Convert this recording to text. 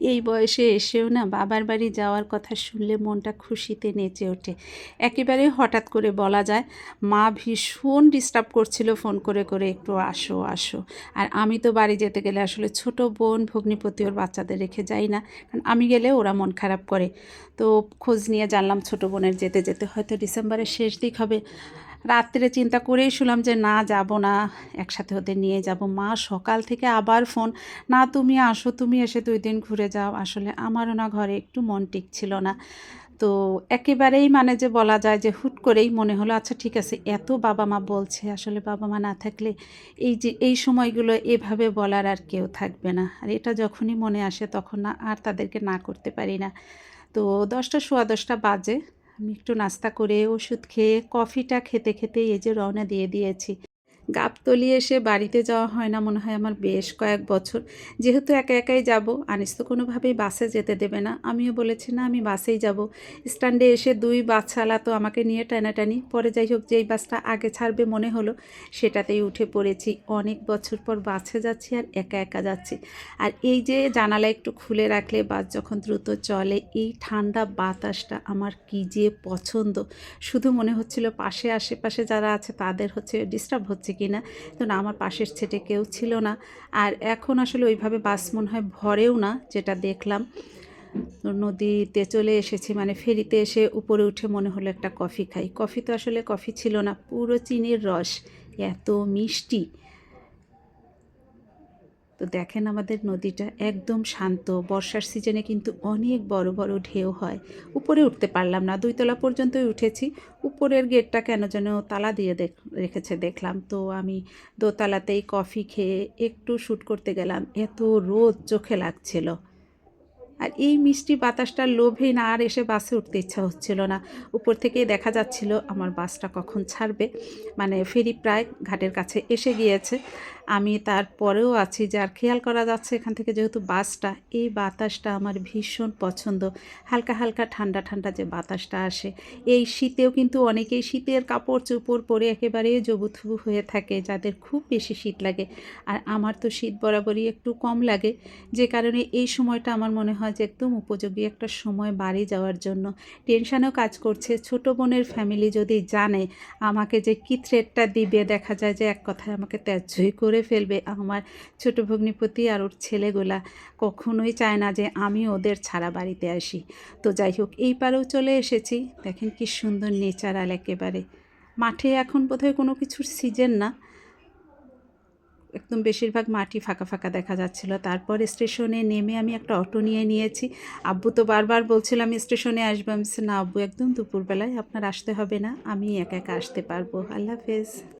এই বয়সে এসেও না বাবার বাড়ি যাওয়ার কথা শুনলে মনটা খুশিতে নেচে ওঠে। একেবারে হঠাৎ করে বলা যায়, মা ভীষণ ডিস্টার্ব করছিল ফোন করে করে একটু আসো আসো। আর আমি তো বাড়ি যেতে গেলে আসলে ছোট বোন, ভগ্নিপতি ওর বাচ্চাদের রেখে যাই না, কারণ আমি গেলে ওরা মন খারাপ করে। তো খোঁজ নিয়ে জানলাম ছোট বোনের যেতে যেতে হয়তো ডিসেম্বরের শেষ দিক হবে। রাত্রে চিন্তা করেই শুনলাম যে, না, যাব না, একসাথে ওদের নিয়ে যাব। মা, সকাল থেকে আবার ফোন, না, তুমি আসো, তুমি এসে দুই দিন ঘুরে যাও। আসলে আমারও না ঘরে একটু মন টিকছিল না। তো একেবারেই মানে যে বলা যায় যে, হুট করেই মনে হলো আচ্ছা ঠিক আছে, এত বাবা মা বলছে, আসলে বাবা মা না থাকলে এই যে, এই সময়গুলো এভাবে বলার আর কেউ থাকবে না। আর এটা যখনই মনে আসে, তখন না, আর তাদেরকে না করতে পারি না। তো দশটা, সোয়া দশটা বাজে। আমি একটু নাস্তা করে ওষুধ খেয়ে কফিটা খেতে খেতে এই যে রওনা দিয়ে দিয়েছি। গাবতলি এসে বাড়িতে যাওয়া হয় না মনে হয় আমার বেশ কয়েক বছর। যেহেতু একা একাই যাব, আনিস তো কোনোভাবেই বাসে যেতে দেবে না। আমিও বলেছি, না, আমি বাসেই যাব। স্ট্যান্ডে এসে দুই বাচ্চালা তো আমাকে নিয়ে টানাটানি। পরে যাই হোক, যেই বাসটা আগে ছাড়বে মনে হলো, সেটাতেই উঠে পড়েছি। অনেক বছর পর বাসে যাচ্ছি আর একা একা যাচ্ছি। আর এই যে জানালা একটু খুলে রাখলে বাস যখন দ্রুত চলে, এই ঠান্ডা বাতাসটা আমার কি যে পছন্দ। শুধু মনে হচ্ছিল পাশে, আশেপাশে যারা আছে, তাদের হচ্ছে ডিস্টার্ব হচ্ছে কি না তো না, আমার পাশের ছেটে কেউ ছিল না। আর এখন আসলে ওইভাবে বাস মনে হয় ভরেও না, যেটা দেখলাম। নদীতে চলে এসেছি মানে ফেরিতে এসে উপরে উঠে মনে হলো একটা কফি খাই। কফি তো আসলে কফি ছিল না, পুরো চিনির রস। এত মিষ্টি। তো দেখেন আমাদের নদীটা একদম শান্ত। বর্ষার সিজনে কিন্তু অনেক বড় বড় ঢেউ হয়। উপরে উঠতে পারলাম না, দুইতলা পর্যন্তই উঠেছি। উপরের গেটটা কেন যেন তালা দিয়ে রেখেছে দেখলাম। তো আমি দোতলাতেই কফি খেয়ে একটু শ্যুট করতে গেলাম। এত রোদ চোখে লাগছিল। আর এই মিষ্টি বাতাসটার লোভে না আর এসে বাসে উঠতে ইচ্ছা হচ্ছিল না। উপর থেকেই দেখা যাচ্ছিল আমার বাসটা কখন ছাড়বে। মানে ফেরি প্রায় ঘাটের কাছে এসে গিয়েছে। আমি তারপরেও আছি, যার খেয়াল করা যাচ্ছে এখান থেকে যেহেতু বাসটা, এই বাতাসটা আমার ভীষণ পছন্দ। হালকা হালকা ঠান্ডা ঠান্ডা যে বাতাসটা আসে। এই শীতেও কিন্তু অনেকেই শীতের কাপড় চোপড় পরে একেবারে জবুথুবু হয়ে থাকে, যাদের খুব বেশি শীত লাগে। আর আমার তো শীত বরাবরই একটু কম লাগে, যে কারণে এই সময়টা আমার মনে হয় যে একদম উপযোগী একটা সময় বাড়ি যাওয়ার জন্য। টেনশানেও কাজ করছে, ছোট বোনের ফ্যামিলি যদি জানে, আমাকে যে কী থ্রেডটা দিবে, দেখা যায় যে এক কথায় আমাকে ত্যায্যই করে ফেলবে আমার ছোট ভগ্নিপতি আর ওর ছেলেগুলা। কখনোই চায় না যে আমি ওদের ছাড়া বাড়িতে আসি। তো যাই হোক, এই পারেও চলে এসেছি। দেখেন কি সুন্দর নেচারাল একেবারে। মাঠে এখন বোধহয় কোনো কিছুর সিজন না। একদম বেশিরভাগ মাটি ফাঁকা ফাঁকা দেখা যাচ্ছিল। তারপর স্টেশনে নেমে আমি একটা অটো নিয়ে নিয়েছি। আব্বু তো বারবার বলছিলাম স্টেশনে আসব। আমি না আব্বু, একদম দুপুরবেলায়। আপনার আসতে হবে না। আমি একা একা আসতে পারব। আল্লাহ হাফেজ।